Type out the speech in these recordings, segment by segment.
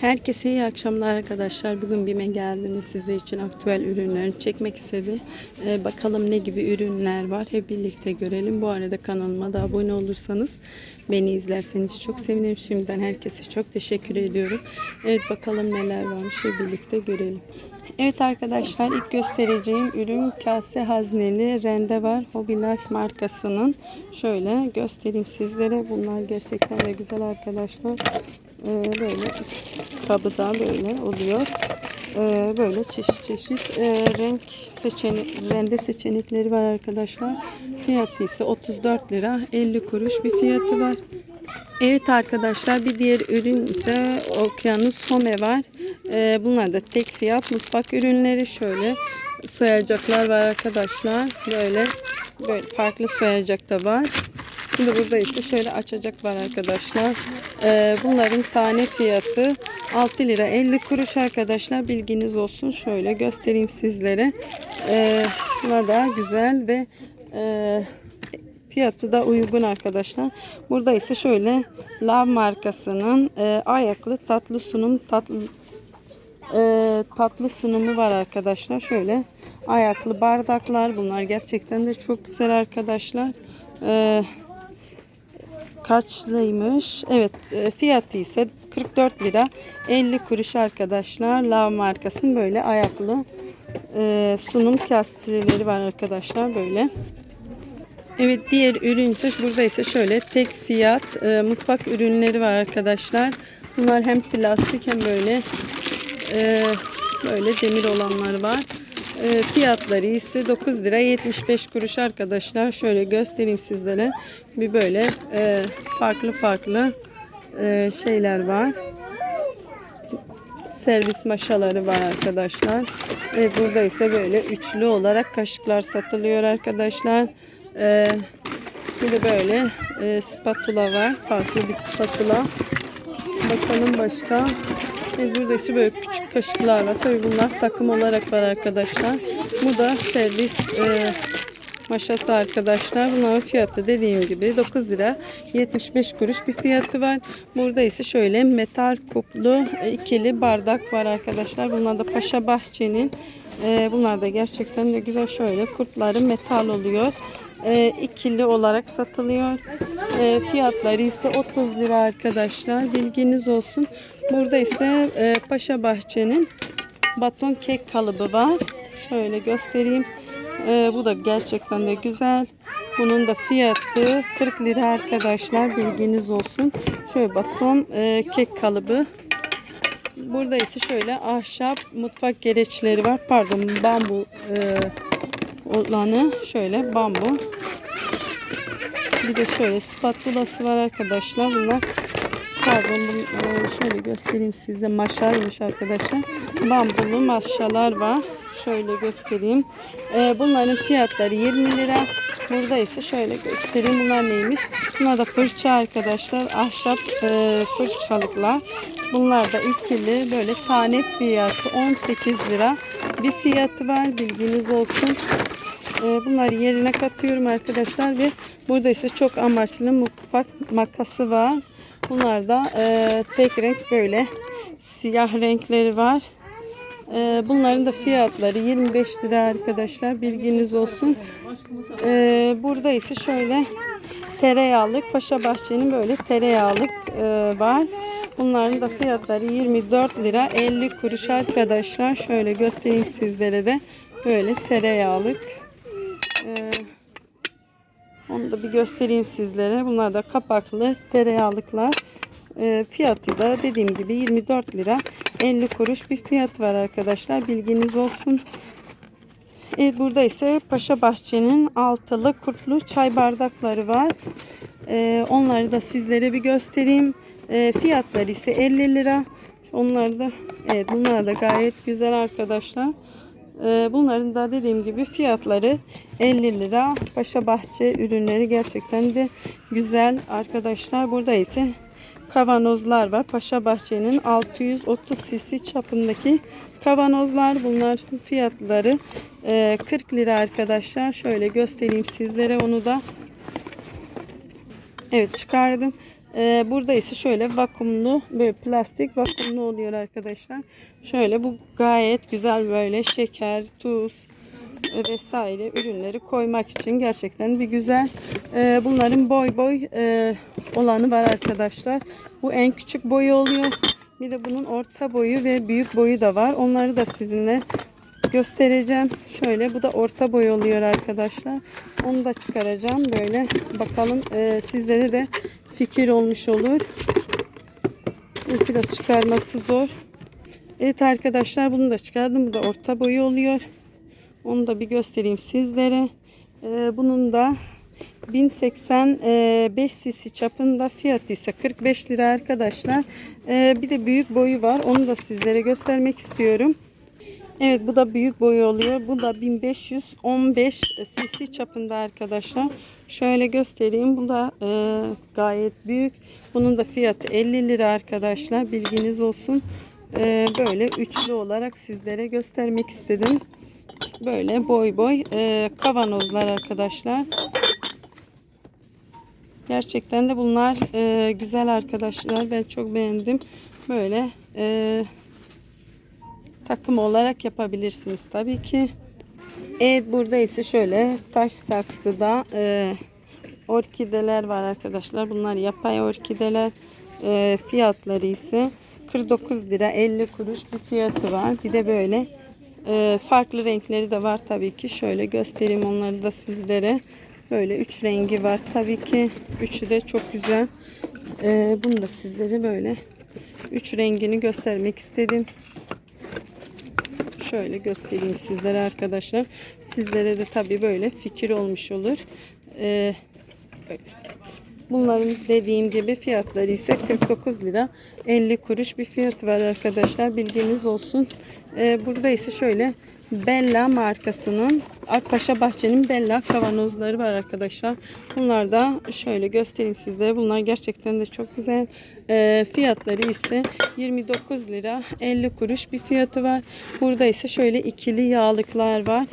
Herkese iyi akşamlar arkadaşlar. Bugün BİM'e geldim ve sizler için aktüel ürünlerini çekmek istedim. Ee, bakalım ne gibi ürünler var. Hep birlikte görelim. Bu arada kanalıma da abone olursanız beni izlerseniz çok sevinirim. Şimdiden herkese çok teşekkür ediyorum. Evet bakalım neler varmış. Hep birlikte görelim. Evet arkadaşlar ilk göstereceğim ürün kase hazneli rende var. Hobby Life markasının. Şöyle göstereyim sizlere. Bunlar gerçekten de güzel arkadaşlar. Ee, böyle üç kabı da böyle oluyor. Ee, böyle çeşit çeşit e, renk seçenek, rende seçenekleri var arkadaşlar. Fiyatı ise 34 lira 50 kuruş bir fiyatı var. Evet arkadaşlar bir diğer ürün ise Okyanus Home var. Ee, bunlar da tek fiyat mutfak ürünleri şöyle soyacaklar var arkadaşlar. Böyle böyle farklı soyacak da var. Şimdi burada ise şöyle açacak var arkadaşlar. Ee, bunların tane fiyatı 6 lira 50 kuruş arkadaşlar. Bilginiz olsun. Şöyle göstereyim sizlere. Bunlar da güzel ve e, Fiyatı da uygun arkadaşlar. Burada ise şöyle Lav markasının e, ayaklı tatlı sunum tatlı e, tatlı sunumu var arkadaşlar. Şöyle ayaklı bardaklar bunlar gerçekten de çok güzel arkadaşlar. E, kaçlıymış? Evet e, fiyatı ise 44 lira 50 kuruş arkadaşlar. Lav markasının böyle ayaklı e, sunum kaseleri var arkadaşlar böyle. Evet diğer ürün ise burada ise şöyle tek fiyat e, mutfak ürünleri var arkadaşlar. Bunlar hem plastik hem böyle e, böyle demir olanlar var. E, fiyatları ise 9 lira 75 kuruş arkadaşlar. Şöyle göstereyim sizlere. Bir böyle e, farklı farklı e, şeyler var. Servis maşaları var arkadaşlar. Evet burada ise böyle üçlü olarak kaşıklar satılıyor arkadaşlar. Ee, bir de böyle e, spatula var. Farklı bir spatula. Bakalım başka. Ve burada ise böyle küçük kaşıklar var. Tabii bunlar takım olarak var arkadaşlar. Bu da servis e, maşası arkadaşlar. Bunların fiyatı dediğim gibi 9 lira 75 kuruş bir fiyatı var. Burada ise şöyle metal kuplu e, ikili bardak var arkadaşlar. Bunlar da Paşa Bahçe'nin. E, bunlar da gerçekten de güzel şöyle kurtları metal oluyor e, ikili olarak satılıyor. E, fiyatları ise 30 lira arkadaşlar. Bilginiz olsun. Burada ise e, Paşa Bahçe'nin baton kek kalıbı var. Şöyle göstereyim. E, bu da gerçekten de güzel. Bunun da fiyatı 40 lira arkadaşlar. Bilginiz olsun. Şöyle baton e, kek kalıbı. Burada ise şöyle ahşap mutfak gereçleri var. Pardon bambu e, olanı şöyle bambu. Bir de şöyle spatulası var arkadaşlar. Bunlar pardon şöyle göstereyim size maşaymış arkadaşlar. Bambulu maşalar var. Şöyle göstereyim. E, bunların fiyatları 20 lira. Burada ise şöyle göstereyim. Bunlar neymiş? Bunlar da fırça arkadaşlar. Ahşap e, fırçalıklar. Bunlar da ikili böyle tane fiyatı 18 lira bir fiyatı var. Bilginiz olsun. Ee, bunları yerine katıyorum arkadaşlar ve burada ise çok amaçlı mutfak makası var. Bunlar da e, tek renk böyle siyah renkleri var. E, bunların da fiyatları 25 lira arkadaşlar. Bilginiz olsun. E, burada ise şöyle tereyağlık Paşa Bahçe'nin böyle tereyağlık var. Bunların da fiyatları 24 lira 50 kuruş arkadaşlar. Şöyle göstereyim sizlere de. Böyle tereyağlık. Ee, onu da bir göstereyim sizlere. Bunlar da kapaklı tereyağlıklar. Ee, fiyatı da dediğim gibi 24 lira 50 kuruş bir fiyat var arkadaşlar. Bilginiz olsun. Evet burada ise Paşa Bahçe'nin altılı kurtlu çay bardakları var. Ee, onları da sizlere bir göstereyim. Ee, fiyatları ise 50 lira. Onlar da evet bunlar da gayet güzel arkadaşlar. Ee, bunların da dediğim gibi fiyatları 50 lira. Paşa Bahçe ürünleri gerçekten de güzel arkadaşlar. Burada ise kavanozlar var. Paşa Bahçe'nin 630 cc çapındaki kavanozlar. Bunlar fiyatları e, 40 lira arkadaşlar. Şöyle göstereyim sizlere onu da. Evet çıkardım. Ee, burada ise şöyle vakumlu böyle plastik vakumlu oluyor arkadaşlar. Şöyle bu gayet güzel böyle şeker, tuz vesaire ürünleri koymak için gerçekten bir güzel. Ee, bunların boy boy e, olanı var arkadaşlar. Bu en küçük boyu oluyor. Bir de bunun orta boyu ve büyük boyu da var. Onları da sizinle göstereceğim. Şöyle bu da orta boy oluyor arkadaşlar. Onu da çıkaracağım. Böyle bakalım e, sizlere de fikir olmuş olur. Biraz çıkarması zor. Evet arkadaşlar bunu da çıkardım. Bu da orta boyu oluyor. Onu da bir göstereyim sizlere. E, bunun da 1085 cc çapında fiyatı ise 45 lira arkadaşlar. E, bir de büyük boyu var. Onu da sizlere göstermek istiyorum. Evet bu da büyük boyu oluyor. Bu da 1515 cc çapında arkadaşlar. Şöyle göstereyim. Bu da e, gayet büyük. Bunun da fiyatı 50 lira arkadaşlar. Bilginiz olsun. E, böyle üçlü olarak sizlere göstermek istedim. Böyle boy boy e, kavanozlar arkadaşlar. Gerçekten de bunlar e, güzel arkadaşlar. Ben çok beğendim. Böyle e, takım olarak yapabilirsiniz tabii ki. Evet burada ise şöyle taş saksıda e, orkideler var arkadaşlar. Bunlar yapay orkideler. E, fiyatları ise 49 lira 50 kuruş bir fiyatı var. Bir de böyle e, farklı renkleri de var tabii ki. Şöyle göstereyim onları da sizlere. Böyle üç rengi var tabii ki. Üçü de çok güzel. E, bunu da sizlere böyle üç rengini göstermek istedim. Şöyle göstereyim sizlere arkadaşlar. Sizlere de tabii böyle fikir olmuş olur. Ee. Bunların dediğim gibi fiyatları ise 49 lira 50 kuruş bir fiyat var arkadaşlar. Bilginiz olsun. Ee, burada ise şöyle Bella markasının Akpaşa Bahçe'nin Bella kavanozları var arkadaşlar. Bunlar da şöyle göstereyim sizlere. Bunlar gerçekten de çok güzel. Ee, fiyatları ise 29 lira 50 kuruş bir fiyatı var. Burada ise şöyle ikili yağlıklar var.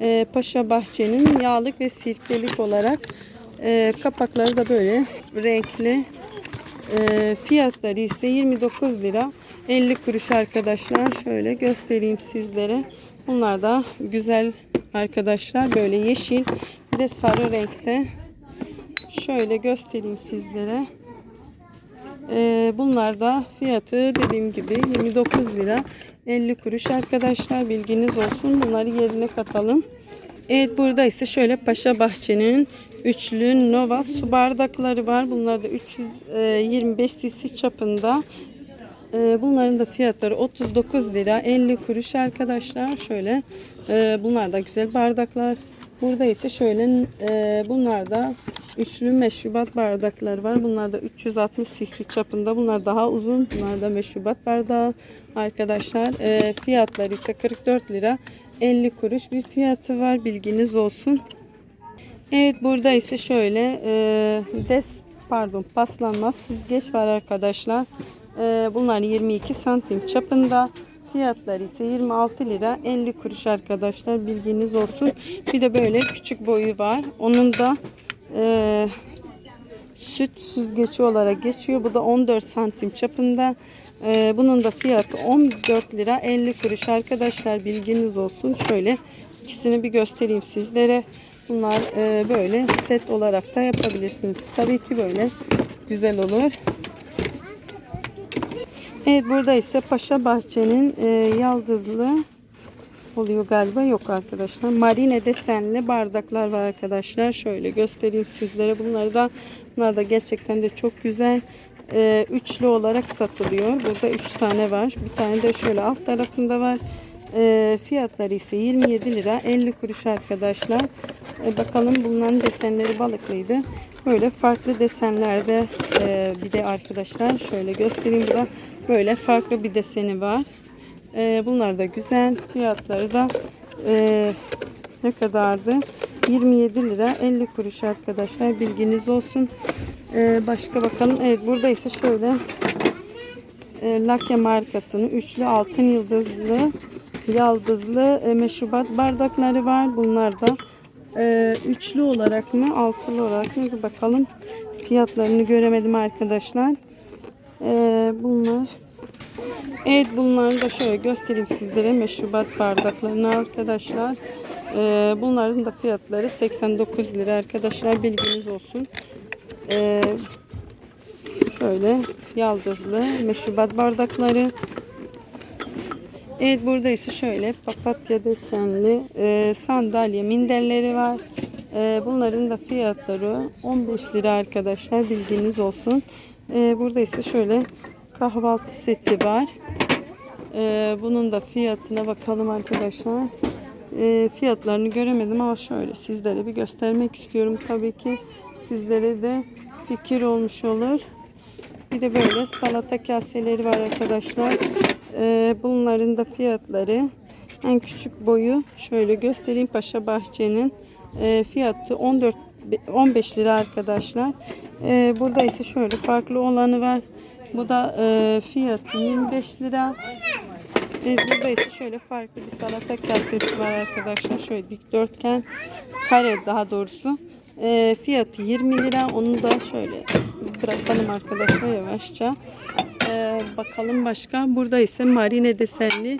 Ee, Paşa Bahçe'nin yağlık ve sirkelik olarak e, kapakları da böyle renkli. E, fiyatları ise 29 lira 50 kuruş arkadaşlar. Şöyle göstereyim sizlere. Bunlar da güzel arkadaşlar. Böyle yeşil bir de sarı renkte. Şöyle göstereyim sizlere. Ee, bunlar da fiyatı dediğim gibi 29 lira 50 kuruş arkadaşlar bilginiz olsun. Bunları yerine katalım. Evet burada ise şöyle Paşa Bahçe'nin üçlü Nova su bardakları var. Bunlar da 325 cc çapında. Ee, bunların da fiyatları 39 lira 50 kuruş arkadaşlar. Şöyle e, bunlar da güzel bardaklar. Burada ise şöyle e, bunlar da üçlü meşrubat bardaklar var. Bunlar da 360 cc çapında. Bunlar daha uzun. Bunlar da meşrubat bardağı arkadaşlar. E, fiyatları ise 44 lira 50 kuruş bir fiyatı var. Bilginiz olsun. Evet burada ise şöyle des pardon paslanmaz süzgeç var arkadaşlar. E, bunlar 22 santim çapında. Fiyatları ise 26 lira 50 kuruş arkadaşlar bilginiz olsun. Bir de böyle küçük boyu var. Onun da e, süt süzgeci olarak geçiyor. Bu da 14 santim çapında. E, bunun da fiyatı 14 lira 50 kuruş arkadaşlar bilginiz olsun. Şöyle ikisini bir göstereyim sizlere. Bunlar e, böyle set olarak da yapabilirsiniz. Tabii ki böyle güzel olur. Evet burada ise Paşa Bahçe'nin e, yaldızlı oluyor galiba yok arkadaşlar. Marine desenli bardaklar var arkadaşlar. Şöyle göstereyim sizlere. Bunları da bunlar da gerçekten de çok güzel. E, üçlü olarak satılıyor. Burada üç tane var. Bir tane de şöyle alt tarafında var. E, fiyatları ise 27 lira 50 kuruş arkadaşlar. E, bakalım bunların desenleri balıklıydı. Böyle farklı desenlerde e, bir de arkadaşlar şöyle göstereyim. Bu böyle farklı bir deseni var. E, bunlar da güzel. Fiyatları da e, ne kadardı? 27 lira 50 kuruş arkadaşlar. Bilginiz olsun. E, başka bakalım. Evet burada ise şöyle e, Lake markasının üçlü altın yıldızlı yaldızlı e, meşrubat bardakları var. Bunlar da e, üçlü olarak mı altılı olarak mı bakalım. fiyatlarını göremedim arkadaşlar. Ee, bunlar Evet bunları da şöyle göstereyim sizlere meşrubat bardaklarını arkadaşlar. Ee, bunların da fiyatları 89 lira arkadaşlar bilginiz olsun. Ee, şöyle yaldızlı meşrubat bardakları. Evet burada ise şöyle papatya desenli e, sandalye minderleri var. E, bunların da fiyatları 15 lira arkadaşlar bilginiz olsun. E, burada ise şöyle kahvaltı seti var. E, bunun da fiyatına bakalım arkadaşlar. E, fiyatlarını göremedim ama şöyle sizlere bir göstermek istiyorum. Tabii ki sizlere de fikir olmuş olur. Bir de böyle salata kaseleri var arkadaşlar. Ee, bunların da fiyatları en küçük boyu şöyle göstereyim Paşa Bahçe'nin e, fiyatı 14 15 lira arkadaşlar. Ee, burada ise şöyle farklı olanı var. Bu da e, fiyatı 25 lira. Evet, burada ise şöyle farklı bir salata kasesi var arkadaşlar. Şöyle dikdörtgen kare daha doğrusu. E, fiyatı 20 lira. Onu da şöyle bırakalım arkadaşlar yavaşça. E, bakalım başka. Burada ise marine desenli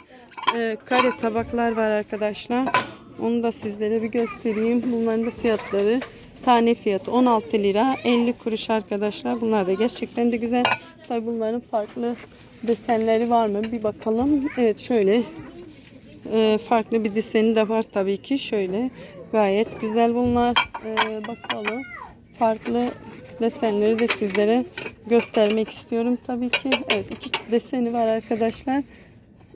e, kare tabaklar var arkadaşlar. Onu da sizlere bir göstereyim. Bunların da fiyatları tane fiyatı 16 lira 50 kuruş arkadaşlar. Bunlar da gerçekten de güzel. Tabi bunların farklı desenleri var mı? Bir bakalım. Evet şöyle e, farklı bir deseni de var tabii ki. Şöyle gayet güzel bunlar. E, bakalım. Farklı desenleri de sizlere göstermek istiyorum tabii ki. Evet iki deseni var arkadaşlar.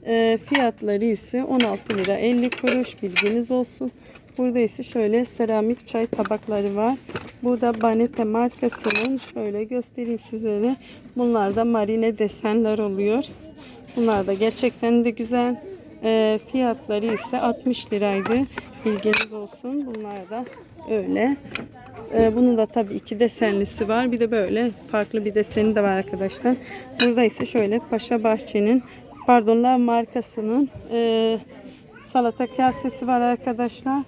E, fiyatları ise 16 lira 50 kuruş bilginiz olsun. Burada ise şöyle seramik çay tabakları var. Burada Banete markasının şöyle göstereyim sizlere. Bunlar da marine desenler oluyor. Bunlar da gerçekten de güzel. E, fiyatları ise 60 liraydı. Bilginiz olsun. Bunlar da öyle. E, bunun da tabii iki desenlisi var. Bir de böyle farklı bir deseni de var arkadaşlar. Burada ise şöyle Paşa Bahçe'nin pardon markasının e, salata kasesi var arkadaşlar.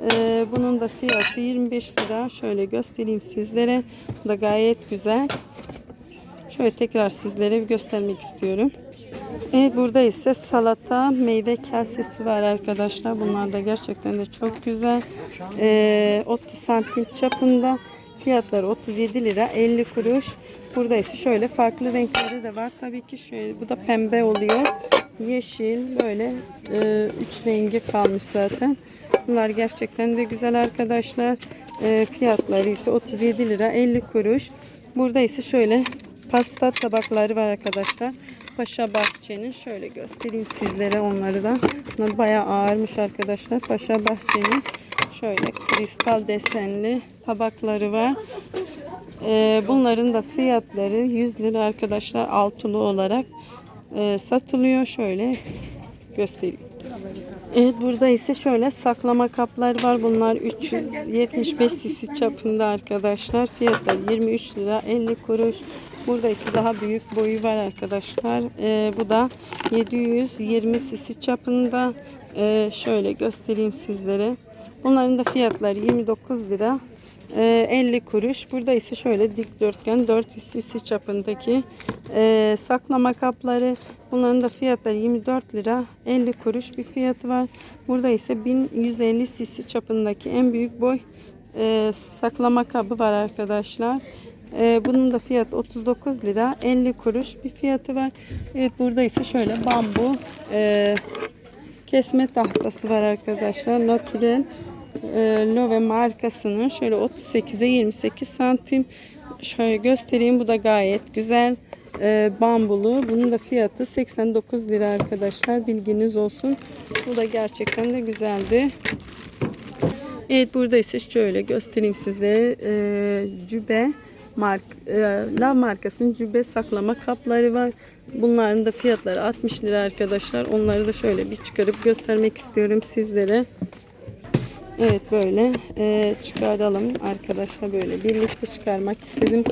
Ee, bunun da fiyatı 25 lira. Şöyle göstereyim sizlere. Bu da gayet güzel. Şöyle tekrar sizlere bir göstermek istiyorum. Evet burada ise salata meyve kasesi var arkadaşlar. Bunlar da gerçekten de çok güzel. Ee, 30 santim çapında. Fiyatları 37 lira 50 kuruş. Burada ise şöyle farklı renkleri de var. Tabii ki şöyle bu da pembe oluyor. Yeşil böyle e, üç rengi kalmış zaten. Bunlar gerçekten de güzel arkadaşlar. E, fiyatları ise 37 lira 50 kuruş. Burada ise şöyle pasta tabakları var arkadaşlar. Paşa Bahçe'nin şöyle göstereyim sizlere onları da. Bunlar bayağı ağırmış arkadaşlar. Paşa Bahçe'nin şöyle kristal desenli tabakları var. Ee, bunların da fiyatları 100 lira arkadaşlar altılı olarak e, satılıyor. Şöyle göstereyim. Evet burada ise şöyle saklama kaplar var. Bunlar 375 cc çapında arkadaşlar. Fiyatları 23 lira 50 kuruş. Burada ise daha büyük boyu var arkadaşlar. Ee, bu da 720 cc çapında. Ee, şöyle göstereyim sizlere. Bunların da fiyatları 29 lira. E, 50 kuruş. Burada ise şöyle dikdörtgen 400 cc çapındaki e, saklama kapları. Bunların da fiyatları 24 lira 50 kuruş bir fiyatı var. Burada ise 1150 cc çapındaki en büyük boy e, saklama kabı var arkadaşlar. E, bunun da fiyatı 39 lira 50 kuruş bir fiyatı var. Evet burada ise şöyle bambu kesme tahtası var arkadaşlar. Natural Love markasının şöyle 38'e 28 santim. Şöyle göstereyim bu da gayet güzel. E, bambulu. Bunun da fiyatı 89 lira arkadaşlar. Bilginiz olsun. Bu da gerçekten de güzeldi. Evet burada ise şöyle göstereyim size. E, cübe mark e, La markasının cübe saklama kapları var. Bunların da fiyatları 60 lira arkadaşlar. Onları da şöyle bir çıkarıp göstermek istiyorum sizlere. Evet böyle e, çıkaralım arkadaşlar böyle birlikte çıkarmak istedim.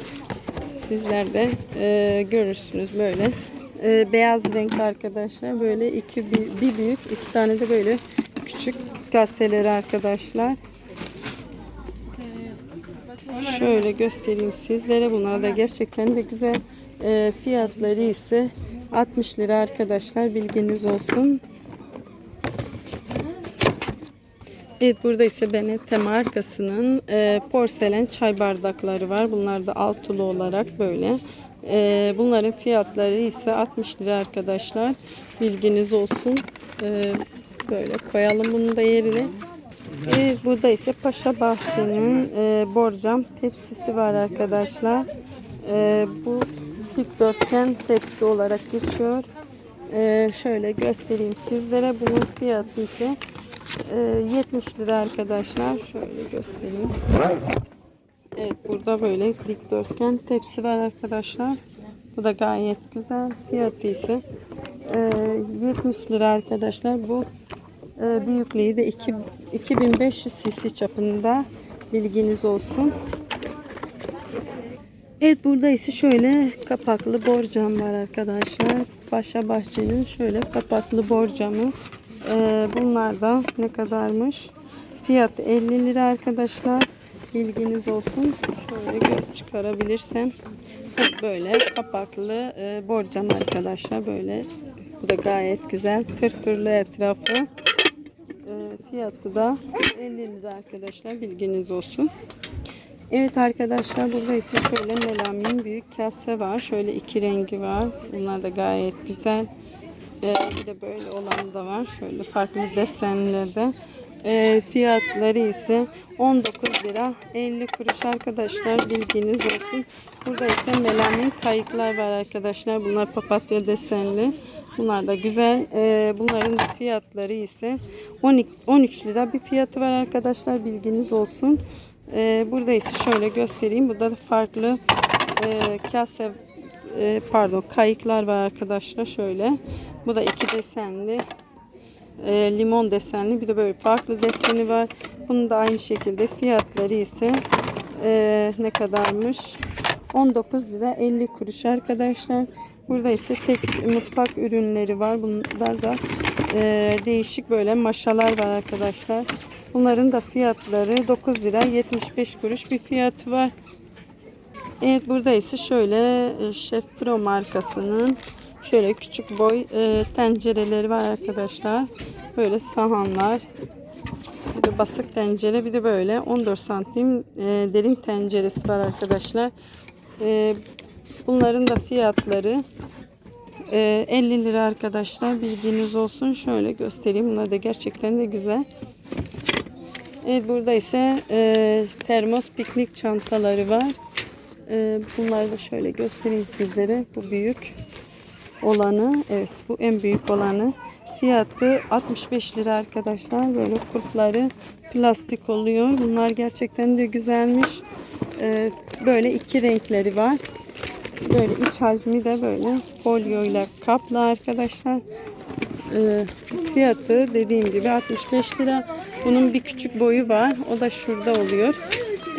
Sizler de e, görürsünüz böyle. E, beyaz renk arkadaşlar böyle iki bir, bir büyük iki tane de böyle küçük kaseleri arkadaşlar. Şöyle göstereyim sizlere. Bunlar da gerçekten de güzel. Ee, fiyatları ise 60 lira arkadaşlar. Bilginiz olsun. Evet burada ise Benette markasının e, porselen çay bardakları var. Bunlar da altılı olarak böyle. E, bunların fiyatları ise 60 lira arkadaşlar. Bilginiz olsun. E, böyle koyalım bunu da yerine. Evet, burada ise Paşa Bahçe'nin e, borcam tepsisi var arkadaşlar. E, bu dikdörtgen tepsi olarak geçiyor. E, şöyle göstereyim sizlere. Bunun fiyatı ise e, 70 lira arkadaşlar. Şöyle göstereyim. Evet burada böyle dikdörtgen tepsi var arkadaşlar. Bu da gayet güzel. Fiyatı ise e, 70 lira arkadaşlar. Bu e, büyüklüğü de 2, 2500 cc çapında. Bilginiz olsun. Evet burada ise şöyle kapaklı borcam var arkadaşlar. Paşa Bahçe'nin şöyle kapaklı borcamı. Ee, bunlar da ne kadarmış? Fiyat 50 lira arkadaşlar. Bilginiz olsun. Şöyle göz çıkarabilirsem. Böyle kapaklı e, borcam arkadaşlar. Böyle. Bu da gayet güzel. Tırtırlı etrafı. E, fiyatı da 50 lira arkadaşlar. Bilginiz olsun. Evet arkadaşlar burada ise şöyle melamin büyük kase var. Şöyle iki rengi var. Bunlar da gayet güzel. Ee, bir de böyle olan da var. Şöyle farklı desenlerde. Ee, fiyatları ise 19 lira 50 kuruş arkadaşlar bilginiz olsun. Burada ise melamin kayıklar var arkadaşlar. Bunlar papatya desenli. Bunlar da güzel. Ee, bunların fiyatları ise 12, 13 lira bir fiyatı var arkadaşlar bilginiz olsun. Ee, burada ise şöyle göstereyim. Burada da farklı e, kase e, pardon kayıklar var arkadaşlar şöyle. Bu da iki desenli e, limon desenli bir de böyle farklı deseni var. Bunun da aynı şekilde fiyatları ise e, ne kadarmış? 19 lira 50 kuruş arkadaşlar. Burada ise tek mutfak ürünleri var. Bunlar da e, değişik böyle maşalar var arkadaşlar. Bunların da fiyatları 9 lira 75 kuruş bir fiyatı var. Evet burada ise şöyle e, Chef Pro markasının şöyle küçük boy e, tencereleri var arkadaşlar. Böyle sahanlar. Bir de basık tencere bir de böyle 14 santim e, derin tenceresi var arkadaşlar. E, bunların da fiyatları e, 50 lira arkadaşlar. Bilginiz olsun. Şöyle göstereyim. Bunlar da gerçekten de güzel. Evet burada ise e, termos piknik çantaları var. E, bunları da şöyle göstereyim sizlere. Bu büyük olanı. Evet bu en büyük olanı. Fiyatı 65 lira arkadaşlar. Böyle kurtları plastik oluyor. Bunlar gerçekten de güzelmiş. E, böyle iki renkleri var. Böyle iç hacmi de böyle folyo ile kaplı arkadaşlar. E, fiyatı dediğim gibi 65 lira. Bunun bir küçük boyu var. O da şurada oluyor.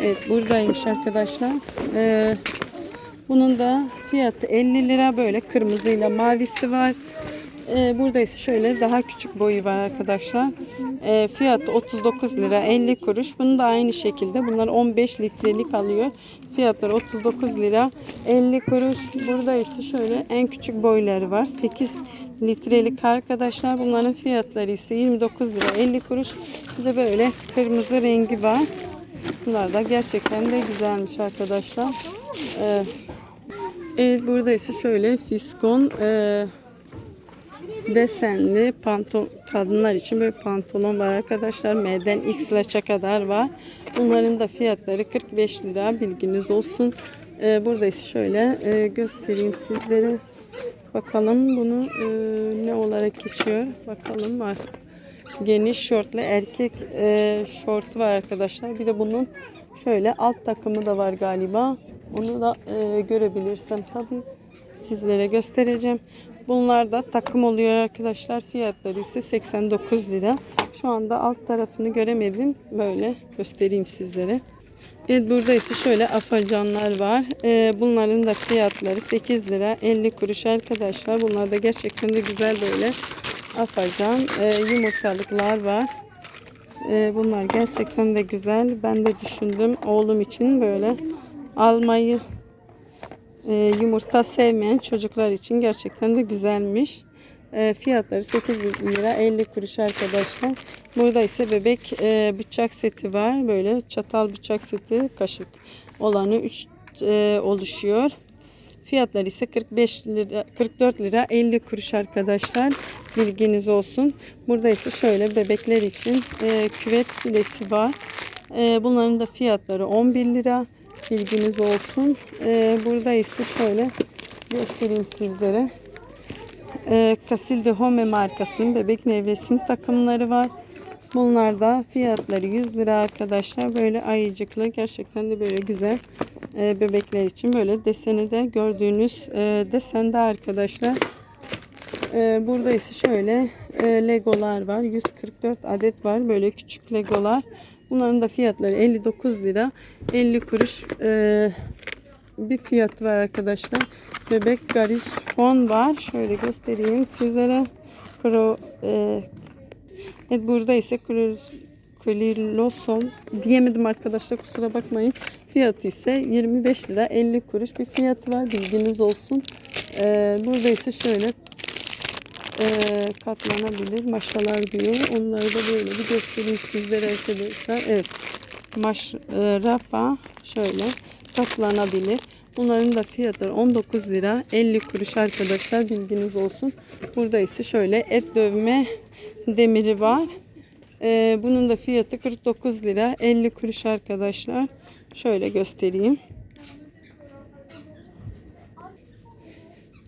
Evet buradaymış arkadaşlar. Ee, bunun da fiyatı 50 lira. Böyle kırmızıyla mavisi var. Ee, burada ise şöyle daha küçük boyu var arkadaşlar. Ee, fiyatı 39 lira 50 kuruş. Bunu da aynı şekilde. Bunlar 15 litrelik alıyor. Fiyatları 39 lira 50 kuruş. Burada ise şöyle en küçük boyları var. 8 litrelik arkadaşlar. Bunların fiyatları ise 29 lira 50 kuruş. Bir de böyle kırmızı rengi var. Bunlar da gerçekten de güzelmiş arkadaşlar. Ee, evet burada ise şöyle fiskon e, desenli pantolon kadınlar için böyle pantolon var arkadaşlar. M'den X large'a kadar var. Bunların da fiyatları 45 lira bilginiz olsun. Ee, burada ise şöyle e, göstereyim sizlere. Bakalım bunu e, ne olarak geçiyor. Bakalım var. Geniş şortlu erkek e, şortu var arkadaşlar. Bir de bunun şöyle alt takımı da var galiba. Onu da e, görebilirsem tabii sizlere göstereceğim. Bunlar da takım oluyor arkadaşlar. Fiyatları ise 89 lira. Şu anda alt tarafını göremedim. Böyle göstereyim sizlere. Evet burada ise şöyle afacanlar var. Ee, bunların da fiyatları 8 lira 50 kuruş arkadaşlar. Bunlar da gerçekten de güzel böyle afacan e, yumurtalıklar var. Ee, bunlar gerçekten de güzel. Ben de düşündüm oğlum için böyle almayı. Ee, yumurta sevmeyen çocuklar için gerçekten de güzelmiş. Ee, fiyatları 8 lira 50 kuruş arkadaşlar. Burada ise bebek e, bıçak seti var. Böyle çatal bıçak seti kaşık olanı 3 oluşuyor. Fiyatları ise 45 lira 44 lira 50 kuruş arkadaşlar. Bilginiz olsun. Burada ise şöyle bebekler için e, küvet filesi var. E, bunların da fiyatları 11 lira. Bilginiz olsun. E, burada ise şöyle göstereyim sizlere. E, Casilde Home markasının bebek nevresim takımları var. Bunlar da fiyatları 100 lira arkadaşlar. Böyle ayıcıklı gerçekten de böyle güzel e, bebekler için böyle deseni de gördüğünüz e, desende arkadaşlar. E, burada ise şöyle e, legolar var. 144 adet var. Böyle küçük legolar. Bunların da fiyatları 59 lira 50 kuruş e, bir fiyat var arkadaşlar. Bebek garis fon var. Şöyle göstereyim sizlere. Pro, e, evet, burada ise Klirlosom diyemedim arkadaşlar kusura bakmayın. Fiyatı ise 25 lira 50 kuruş bir fiyatı var. Bilginiz olsun. E, burada ise şöyle e, katlanabilir maşalar diyor. Onları da böyle bir göstereyim sizlere arkadaşlar. Evet. Maş, e, rafa şöyle katlanabilir. Bunların da fiyatları 19 lira 50 kuruş arkadaşlar bilginiz olsun. Burada ise şöyle et dövme demiri var. E, bunun da fiyatı 49 lira 50 kuruş arkadaşlar. Şöyle göstereyim.